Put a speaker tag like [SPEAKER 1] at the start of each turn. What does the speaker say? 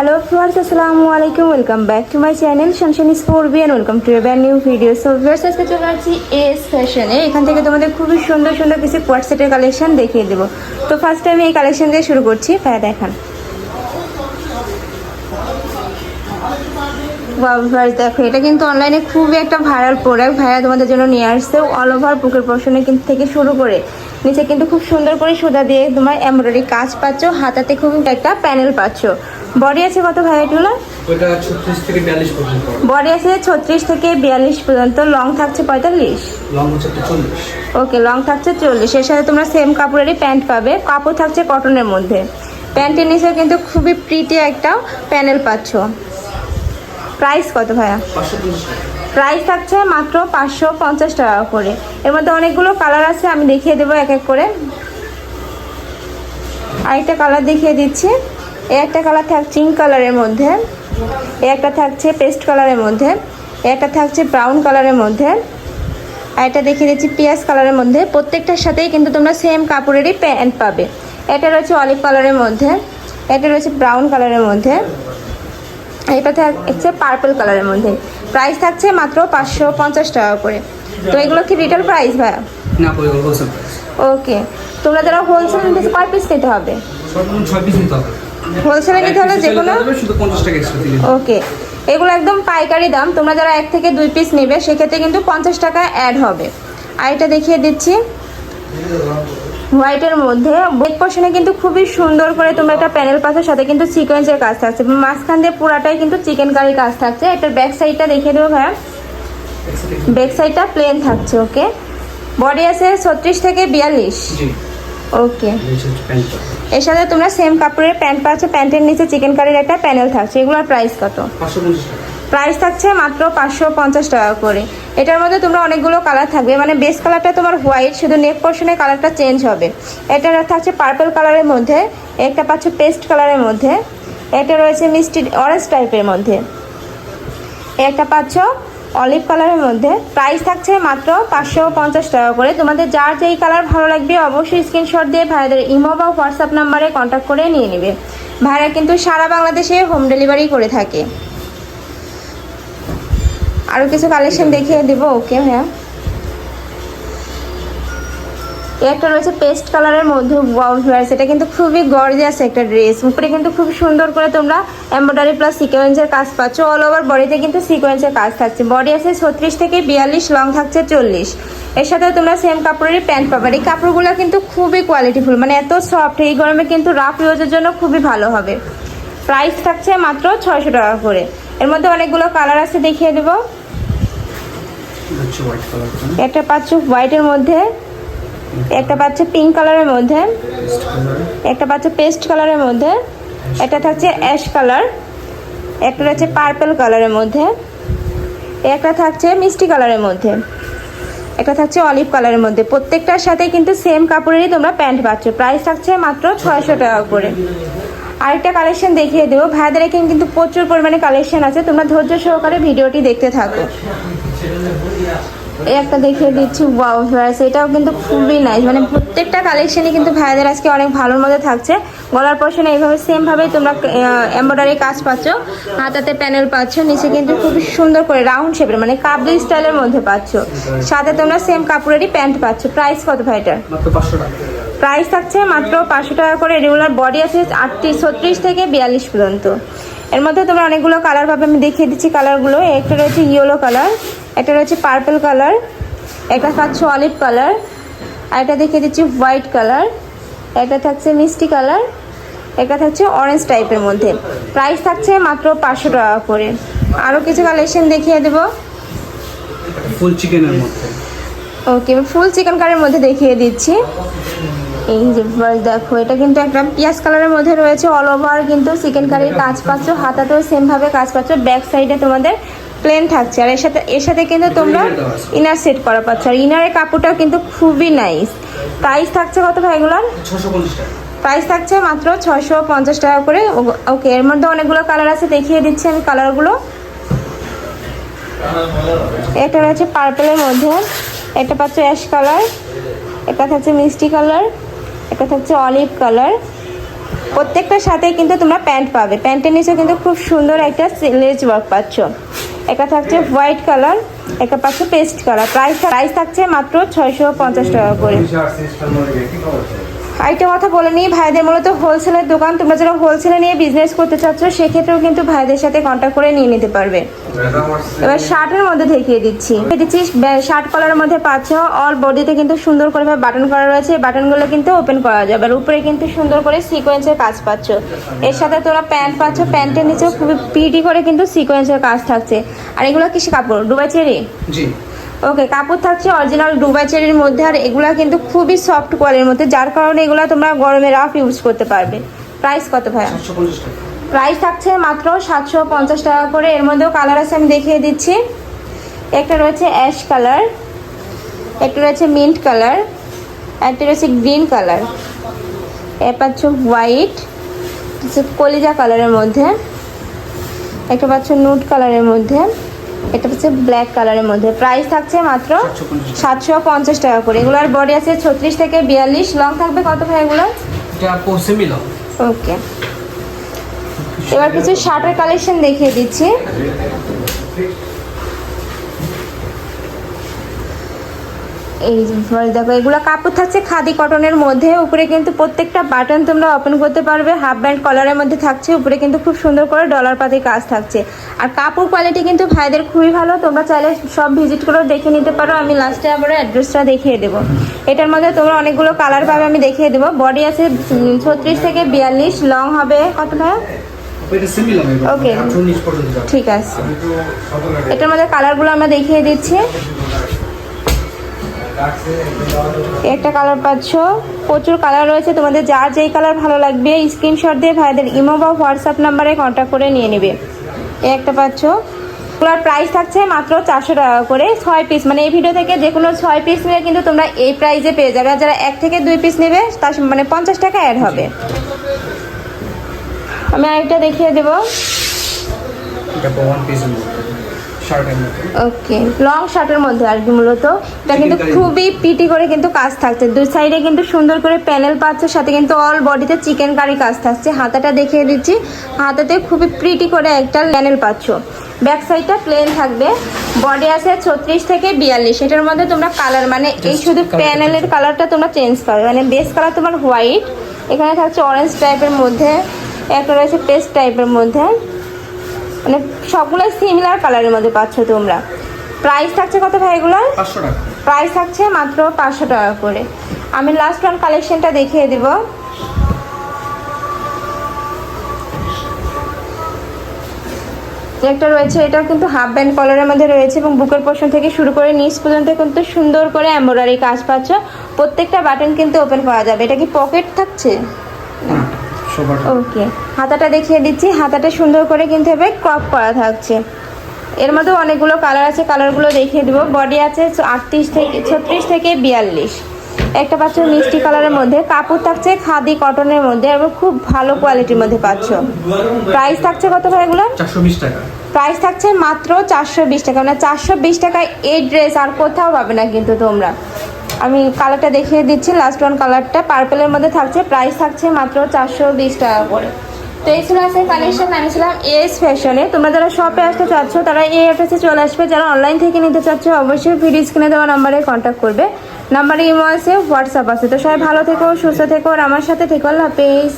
[SPEAKER 1] Hello friends আসসালামু আলাইকুম welcome back to my channel শানশানি স্পোর বি অ্যান্ড ওয়েলকাম টু ব্যান নিউ ভিডিও সো ভিউয়ার্স আজকে চলে আসছি এস ফ্যাশনে এখান থেকে তোমাদের খুবই সুন্দর সুন্দর কিছু কোয়ার সেটের কালেকশন দেখিয়ে দেবো। তো ফার্স্ট আমি এই কালেকশন দিয়ে শুরু করছি। ভাইয়া দেখান। Guys, দেখো এটা কিন্তু অনলাইনে খুবই একটা ভাইরাল প্রোডাক্ট ভাইয়া তোমাদের জন্য নিয়ে আসছে অল ওভার বুকের পোর্শনে কিন্তু থেকে শুরু করে। নিচে কিন্তু খুব সুন্দর করে সোজা দিয়ে তোমার এমব্রয়ডারি কাজ পাচ্ছ। হাতাতে খুব একটা প্যানেল পাচ্ছ। বডি আছে কত ভাইয়া এগুলো?
[SPEAKER 2] থেকে পর্যন্ত।
[SPEAKER 1] বডি আছে ছত্রিশ থেকে বিয়াল্লিশ পর্যন্ত লং থাকছে পঁয়তাল্লিশ?
[SPEAKER 2] লং হচ্ছে
[SPEAKER 1] ওকে লং থাকছে চল্লিশ। এর সাথে তোমরা সেম কাপড়েরই প্যান্ট পাবে। কাপড় থাকছে কটনের মধ্যে। প্যান্টের নিচে কিন্তু খুবই প্রিটি একটা প্যানেল পাচ্ছ। প্রাইস কত ভাইয়া? প্রাইস থাকছে মাত্র পাঁচশো পঞ্চাশ টাকা করে। এর মধ্যে অনেকগুলো কালার আছে আমি দেখিয়ে দেবো এক এক করে। আরেকটা কালার দেখিয়ে দিচ্ছি। এই একটা কালার থাকছে পিঙ্ক কালারের মধ্যে এই একটা থাকছে পেস্ট কালারের মধ্যে এই একটা থাকছে ব্রাউন কালারের মধ্যে আর এটা দেখিয়ে দিচ্ছি পিঁয়াজ কালারের মধ্যে। প্রত্যেকটার সাথেই কিন্তু তোমরা সেম কাপড়েরই প্যান্ট পাবে। এটা রয়েছে অলিভ কালারের মধ্যে এটা রয়েছে ব্রাউন কালারের মধ্যে এটা থাকছে পার্পল কালারের মধ্যে। প্রাইস থাকছে মাত্র পাঁচশো পঞ্চাশ টাকা করে। তো এগুলো কি রিটেল প্রাইস ভাইয়া?
[SPEAKER 2] পরে
[SPEAKER 1] ওকে তোমরা যারা হোলসেল নিতে কয় পিস নিতে হবে।
[SPEAKER 2] সর্বমোট ছয় নিতে
[SPEAKER 1] হোলসেলে হলে যে কোনো ওকে এগুলো একদম পাইকারি দাম। তোমরা যারা এক থেকে দুই পিস নেবে সেক্ষেত্রে কিন্তু পঞ্চাশ টাকা অ্যাড হবে। আর এটা দেখিয়ে দিচ্ছি। হোয়াইটের মধ্যে। বেক পোর্শনে কিন্তু খুবই সুন্দর করে তোমরা একটা প্যানেল পাশের সাথে কিন্তু সিকোয়েন্সের কাজ থাকছে। মাঝখান দিয়ে পুরাটাই কিন্তু চিকেন কারি কাজ থাকছে। এটার ব্যাক সাইডটা দেখিয়ে দেবো ভাইয়া। ব্যাক সাইডটা প্লেন থাকছে ওকে বডি আছে ছত্রিশ থেকে বিয়াল্লিশ। ওকে। এর সাথে তোমরা সেম কাপড়ের প্যান্ট পাচ্ছ প্যান্টের নিচে চিকেন কারির একটা প্যানেল থাকছে এগুলোর প্রাইস কত? প্রাইস থাকছে মাত্র পাঁচশো পঞ্চাশ টাকা করে। এটার মধ্যে তোমরা অনেকগুলো কালার থাকবে মানে বেস কালারটা তোমার হোয়াইট শুধু নেক পোর্শনের কালারটা চেঞ্জ হবে। এটা থাকছে পার্পল কালারের মধ্যে একটা পাচ্ছ পেস্ট কালারের মধ্যে এটা রয়েছে মিষ্টি অরেঞ্জ টাইপের মধ্যে। একটা পাচ্ছ অলিভ কালারের মধ্যে প্রাইস থাকছে মাত্র পাঁচশো পঞ্চাশ টাকা করে। তোমাদের যার যেই কালার ভালো লাগবে অবশ্যই স্ক্রিনশট দিয়ে ভাইয়াদের ইমো বা হোয়াটসঅ্যাপ নাম্বারে কন্ট্যাক্ট করে নিয়ে নেবে। ভাইরা কিন্তু সারা বাংলাদেশে হোম ডেলিভারি করে থাকে। আরও কিছু কালেকশন দেখিয়ে দেবো ওকে এই একটা রয়েছে পেস্ট কালারের মধ্যে ওয়াও ভিউয়ার্স এটা কিন্তু খুবই গর্জিয়াস একটা ড্রেস উপরে কিন্তু খুব সুন্দর করে তোমরা এমব্রয়ডারি প্লাস সিকোয়েন্সের কাজ পাচ্ছ। অল ওভার বডিতে কিন্তু সিকোয়েন্সের কাজ থাকছে। বডি আছে ছত্রিশ থেকে বিয়াল্লিশ লং থাকছে চল্লিশ। এর সাথে তোমরা সেম কাপড়েরই প্যান্ট পাবে। এই কাপড়গুলো কিন্তু খুবই কোয়ালিটিফুল মানে এত সফট এই গরমে কিন্তু রাফ ইউজের জন্য খুবই ভালো হবে। প্রাইস থাকছে মাত্র ছয়শো টাকা করে। এর মধ্যে অনেকগুলো কালার আছে দেখিয়ে দেবো। একটা পাচ্ছ হোয়াইটের মধ্যে। একটা পাচ্ছে পিঙ্ক কালারের মধ্যে, একটা পাচ্ছে পেস্ট কালারের মধ্যে, একটা থাকছে অ্যাশ কালার একটা রয়েছে পার্পল কালারের মধ্যে, একটা থাকছে মিষ্টি কালারের মধ্যে, একটা থাকছে অলিভ কালারের মধ্যে। প্রত্যেকটার সাথে কিন্তু সেম কাপড়েরই তোমরা প্যান্ট পাচ্ছ। প্রাইস থাকছে মাত্র ছয়শো টাকা করে। আরেকটা কালেকশন দেখিয়ে দেবো। ভাইদের এখানে কিন্তু প্রচুর পরিমাণে কালেকশন আছে। তোমরা ধৈর্য সহকারে ভিডিওটি দেখতে থাকো। একটা দেখিয়ে দিচ্ছি ওয়াও ভাইস এটাও কিন্তু খুবই নাইস মানে প্রত্যেকটা কালেকশনই কিন্তু ভাইদের আজকে অনেক ভালোর মধ্যে থাকছে। গলার পশনে এইভাবে সেমভাবে তোমরা এমব্রয়ডারি কাজ পাচ্ছ হাতাতে প্যানেল পাচ্ছ নিচে কিন্তু খুবই সুন্দর করে রাউন্ড শেপের মানে কাবলি স্টাইলের মধ্যে পাচ্ছ। সাথে তোমরা সেম কাপড়েরই প্যান্ট পাচ্ছ। প্রাইস কত ভাইটার প্রাইস থাকছে মাত্র পাঁচশো টাকা করে। রেগুলার বডি আছে আটত্রিশ ছত্রিশ থেকে বিয়াল্লিশ পর্যন্ত। এর মধ্যে তোমরা অনেকগুলো কালার পাবে। আমি দেখিয়ে দিচ্ছি কালারগুলো একটা রয়েছে ইয়েলো কালার একটা রয়েছে পার্পল কালার একটা থাকছে অলিভ কালার আর একটা দেখিয়ে দিচ্ছি হোয়াইট কালার একটা থাকছে মিষ্টি কালার একটা থাকছে অরেঞ্জ টাইপের মধ্যে। প্রাইস থাকছে মাত্র পাঁচশো টাকা করে। আরও কিছু কালেকশন দেখিয়ে দেবো।
[SPEAKER 2] ফুল চিকেনের মধ্যে।
[SPEAKER 1] ওকে ফুল চিকেন কারির মধ্যে দেখিয়ে দিচ্ছি। এই যে দেখো এটা কিন্তু একটা পিঁয়াজ কালারের মধ্যে রয়েছে অল ওভার কিন্তু চিকেন কারির কাজ পাচ্ছ হাতাতেও সেমভাবে কাজ পাচ্ছ। ব্যাক সাইডে তোমাদের প্লেন থাকছে। আর এর সাথে এর সাথে কিন্তু তোমরা ইনার সেট করা পাচ্ছ। আর ইনারের কাপড়টাও কিন্তু খুবই নাইস প্রাইস থাকছে কত ভাই এগুলোর? প্রাইস থাকছে মাত্র ছশো পঞ্চাশ টাকা করে। ওকে এর মধ্যে অনেকগুলো কালার আছে দেখিয়ে দিচ্ছি আমি কালারগুলো এটা রয়েছে পার্পেলের মধ্যে। এটা পাচ্ছ অ্যাশ কালার এটা থাকছে মিষ্টি কালার এটা থাকছে অলিভ কালার প্রত্যেকটার সাথে কিন্তু তোমরা প্যান্ট পাবে। প্যান্টের নিচে কিন্তু খুব সুন্দর একটা লেজ ওয়ার্ক পাচ্ছ। একটা থাকছে হোয়াইট কালার একটা পাচ্ছে পেস্ট কালার। প্রাইস প্রাইস থাকছে মাত্র ছয়শো পঞ্চাশ টাকা করে। আরেকটা কথা বলে নিই, ভাইদের মূলত হোলসেলের দোকান, তোমরা যারা হোলসেলে নিয়ে বিজনেস করতে চাচ্ছ, সেক্ষেত্রেও কিন্তু ভাইদের সাথে কন্ট্যাক্ট করে নিয়ে নিতে পারবে। এবার শার্টের মধ্যে দেখিয়ে দিচ্ছি। দিচ্ছি শার্ট কলারের মধ্যে পাচ্ছ অল বডিতে কিন্তু সুন্দর করে বাটন করা রয়েছে। বাটনগুলো কিন্তু ওপেন করা যাবে আর উপরে কিন্তু সুন্দর করে সিকোয়েন্সের কাজ পাচ্ছ। এর সাথে তোমরা প্যান্ট পাচ্ছ প্যান্টের নিচেও খুবই পিটি করে কিন্তু সিকোয়েন্সের কাজ থাকছে। আর এগুলো কিসে কাপড়? ডুবাই চেরি?
[SPEAKER 2] জি।
[SPEAKER 1] ওকে কাপড় থাকছে অরিজিনাল ডুবাই চেরির মধ্যে আর এগুলা কিন্তু খুবই সফট কোয়ালিটির মধ্যে যার কারণে এগুলা তোমরা গরমে রাফ ইউজ করতে পারবে। প্রাইস কত ভাইয়া? প্রাইস থাকছে মাত্র সাতশো পঞ্চাশ টাকা করে। এর মধ্যেও কালার আছে আমি দেখিয়ে দিচ্ছি। একটা রয়েছে অ্যাশ কালার একটা রয়েছে মিন্ট কালার একটা রয়েছে গ্রিন কালার এ পাচ্ছ হোয়াইট কলিজা কালারের মধ্যে একটা পাচ্ছ নুট কালারের মধ্যে। এটা হচ্ছে ব্ল্যাক কালারের মধ্যে। প্রাইস থাকছে মাত্র
[SPEAKER 2] সাতশো পঞ্চাশ
[SPEAKER 1] টাকা করে। এগুলোর বডি আছে ছত্রিশ থেকে বিয়াল্লিশ। লং থাকবে কত ভাই এগুলো? ওকে এবার কিছু শার্টের কালেকশন দেখিয়ে দিচ্ছি। এই দেখো এগুলো কাপড় থাকছে খাদি কটনের মধ্যে উপরে কিন্তু প্রত্যেকটা বাটন তোমরা ওপেন করতে পারবে। হাফ ব্যান্ড কলারের মধ্যে থাকছে উপরে কিন্তু খুব সুন্দর করে ডলার পাতি কাজ থাকছে। আর কাপড় কোয়ালিটি কিন্তু ভাইদের খুবই ভালো তোমরা চাইলে সব ভিজিট করে দেখে নিতে পারো। আমি লাস্টে আবার অ্যাড্রেসটা দেখিয়ে দেবো। এটার মধ্যে তোমরা অনেকগুলো কালার পাবে আমি দেখিয়ে দেবো। বডি আছে ছত্রিশ থেকে বিয়াল্লিশ লং হবে কত
[SPEAKER 2] যাবে।
[SPEAKER 1] ঠিক আছে। এটার মধ্যে কালারগুলো আমরা দেখিয়ে দিচ্ছি। একটা কালার পাচ্ছ। প্রচুর কালার রয়েছে। তোমাদের যার যেই কালার ভালো লাগবে স্ক্রিনশট দিয়ে ভাইদের ইমো বা হোয়াটসঅ্যাপ নাম্বারে কন্ট্যাক্ট করে নিয়ে নেবে। একটা পাচ্ছ। এগুলোর প্রাইস থাকছে মাত্র চারশো টাকা করে, ছয় পিস মানে এই ভিডিও থেকে যে কোনো ছয় পিস নিলে কিন্তু তোমরা এই প্রাইসে পেয়ে যাবে। আর যারা এক থেকে দুই পিস নেবে, তার মানে পঞ্চাশ টাকা অ্যাড হবে। আমি আরেকটা দেখিয়ে দেবো। ওকে লং শার্টের মধ্যে আর কি মূলত। এটা কিন্তু খুবই পিটি করে কিন্তু কাজ থাকছে। দুই সাইডে কিন্তু সুন্দর করে প্যানেল পাচ্ছে সাথে কিন্তু অল বডিতে চিকেন কারি কাজ থাকছে। হাতাটা দেখিয়ে দিচ্ছি। হাতাতে খুবই প্রিটি করে একটা প্যানেল পাচ্ছ। ব্যাক সাইডটা প্লেন থাকবে। বডি আছে ছত্রিশ থেকে বিয়াল্লিশ। এটার মধ্যে তোমরা কালার মানে এই শুধু প্যানেলের কালারটা তোমরা চেঞ্জ পাবে মানে বেস কালার তোমার হোয়াইট এখানে থাকছে অরেঞ্জ টাইপের মধ্যে একটা রয়েছে পেস্ট টাইপের মধ্যে। মানে সবগুলো সিমিলার কালারের মধ্যে পাচ্ছ তোমরা। প্রাইস থাকছে কত ভাই এগুলোর? প্রাইস থাকছে মাত্র পাঁচশো টাকা করে। আমি লাস্ট ওয়ান কালেকশনটা দেখিয়ে দেব। একটা রয়েছে এটা কিন্তু হাফ ব্যান্ড কলারের মধ্যে রয়েছে এবং বুকের পোর্শন থেকে শুরু করে নিচ পর্যন্ত কিন্তু সুন্দর করে এমব্রয়ডারি কাজ পাচ্ছ। প্রত্যেকটা বাটন কিন্তু ওপেন করা যাবে। এটা কি পকেট থাকছে?
[SPEAKER 2] সবার
[SPEAKER 1] ওকে হাতাটা দেখিয়ে দিচ্ছি। হাতাটা সুন্দর করে কিন্তু এবার ক্রপ করা থাকছে। এর মধ্যে অনেকগুলো কালার আছে। কালারগুলো দেখিয়ে দেবো। বডি আছে আটত্রিশ থেকে ছত্রিশ থেকে বিয়াল্লিশ। একটা পাচ্ছ মিষ্টি কালারের মধ্যে। কাপড় থাকছে খাদি কটনের মধ্যে এবং খুব ভালো কোয়ালিটির মধ্যে পাচ্ছ। প্রাইস থাকছে কত ভাই এগুলো?
[SPEAKER 2] টাকা।
[SPEAKER 1] প্রাইস থাকছে মাত্র চারশো বিশ টাকা। মানে চারশো বিশ টাকায় এই ড্রেস আর কোথাও পাবে না কিন্তু তোমরা। আমি কালারটা দেখিয়ে দিচ্ছি লাস্ট ওয়ান কালারটা। পার্পেলের মধ্যে থাকছে প্রাইস থাকছে মাত্র চারশো বিশ টাকা করে। তো এই ছিল আছে কালেকশন আমি ছিলাম এস ফ্যাশনে তোমরা যারা শপে আসতে চাচ্ছ, তারা এই অ্যাড্রেসে চলে আসবে। যারা অনলাইন থেকে নিতে চাচ্ছ, অবশ্যই ভিডিও স্ক্রিনে দেওয়া নাম্বারে কন্ট্যাক্ট করবে। নাম্বারে ইমো আছে হোয়াটসঅ্যাপ আছে। তো সবাই ভালো থেকো, সুস্থ থেকো, আর আমার সাথে থেকো। আল্লাহ হাফেজ।